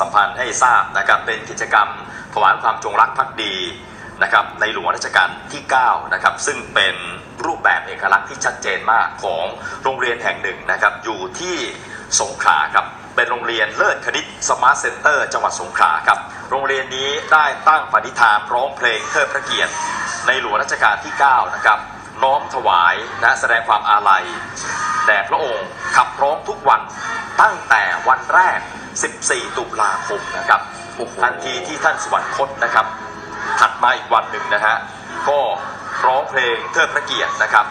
สัมพันธ์ให้ทราบนะครับเป็นกิจกรรมถวายความจงรักภักดีนะครับในหลวงรัชกาลที่9นะครับซึ่งเป็นรูปแบบเอกลักษณ์ที่ชัดเจนมากของโรงเรียนแห่งหนึ่งนะครับอยู่ที่สงขลาครับเป็นโรงเรียนเลิศคณิตสมาร์ทเซ็นเตอร์จังหวัดสงขลาครับโรงเรียนนี้ได้ตั้งปณิธานร้องเพลงเทิดพระเกียรติ ในหลวงรัชกาลที่9นะครับน้อมถวายและแสดงความอาลัยแด่พระองค์ขับร้องทุกวันตั้งแต่วันแรก 14 ตุลาคมนะครับโอ้โหทันทีที่ท่านสวรรคตนะครับ ถัดมาอีกวันหนึ่งนะฮะก็ร้องเพลงเทิดพระเกียรตินะครับ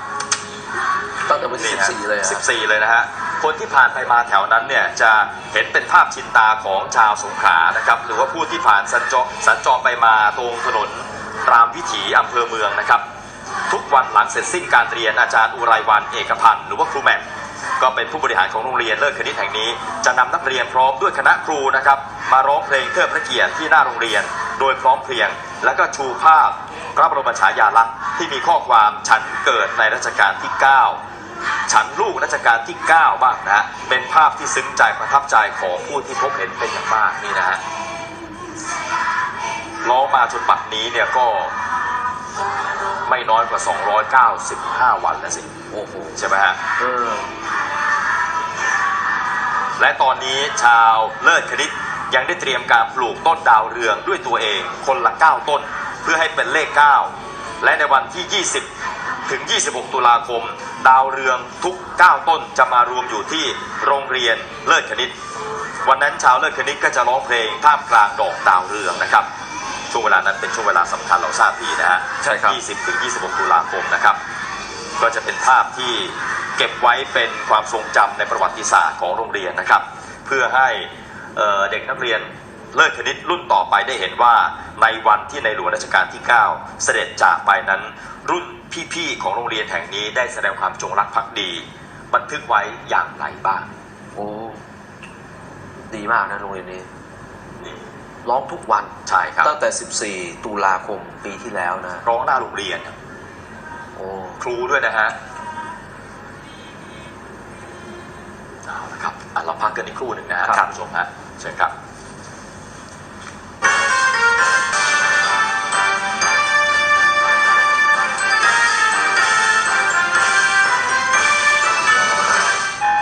ตั้งแต่วันที่นี่ฮะ14เลยอะ14 เลยนะฮะคนที่ผ่านไปมาแถวนั้นเนี่ยจะเห็นเป็นภาพชินตาของชาวสงขลานะครับ หรือว่าผู้ที่ผ่านสัญจรสัญจรไปมาตรงถนนรามวิถีอำเภอเมืองนะครับ ทุกวันหลังเสร็จสิ้นการเรียนอาจารย์อุไรวันเอกพันธ์หรือว่าครูแหม่ม ก็เป็นผู้บริหารของโรงเรียนเลิศคณิตแห่งนี้ จะนำนักเรียนพร้อมด้วยคณะครูนะครับ มาร้องเพลงเทิดพระเกียรติที่หน้าโรงเรียน โดยพร้อมเพรียง และก็ชูภาพพระบรมฉายาลักษณ์ที่มีข้อความฉันเกิดในรัชกาลที่ 9 ฉันลูกรัชกาลที่ 9 บ้างนะฮะเป็นภาพที่ซึ้งใจประทับใจของผู้ที่พบเห็นเป็นอย่างมากนี่นะฮะร้องมาจนบัดนี้เนี่ยก็ ไม่น้อยกว่า 295 วันแล้วสิ โอ้โห ใช่ไหมฮะเออและตอนนี้ชาวเลิศคณิตยังได้เตรียมการปลูกต้นดาวเรืองด้วยตัวเองคนละ 9 ต้น เพื่อให้เป็นเลข 9 และในวันที่ 20 ถึง 26 ตุลาคม ดาวเรืองทุก 9 ต้นจะมารวมอยู่ที่โรงเรียนเลิศคณิต วันนั้นชาวเลิศคณิตก็จะร้องเพลงท่ามกลางดอกดาวเรืองนะครับ ช่วงเวลานั้นเป็นช่วงเวลาสำคัญเราทราบดีนะฮะใช่ครับ20ถึง26 ตุลาคมนะครับ ก็จะเป็นภาพที่เก็บไว้เป็นความทรงจำในประวัติศาสตร์ของโรงเรียนนะครับ เพื่อให้เอ่อเด็กนักเรียนเลิศคณิตรุ่นต่อไปได้เห็นว่าในวันที่ในหลวงรัชกาลที่ 9 เสด็จจากไปนั้น รุ่นพี่ๆของโรงเรียนแห่งนี้ได้แสดงความจงรักภักดี บันทึกไว้อย่างไรบ้าง โอ้ ดีมากนะโรงเรียนนี้นี่ ร้องทุกวันใช่ครับตั้งแต่ 14 ตุลาคมปีที่แล้วนะ ร้องหน้าโรงเรียน โอ้ ครูด้วยนะฮะเอาละครับอะเราพักกันอีกครู่หนึ่งนะฮะครับท่านผู้ชมฮะเชิญครับ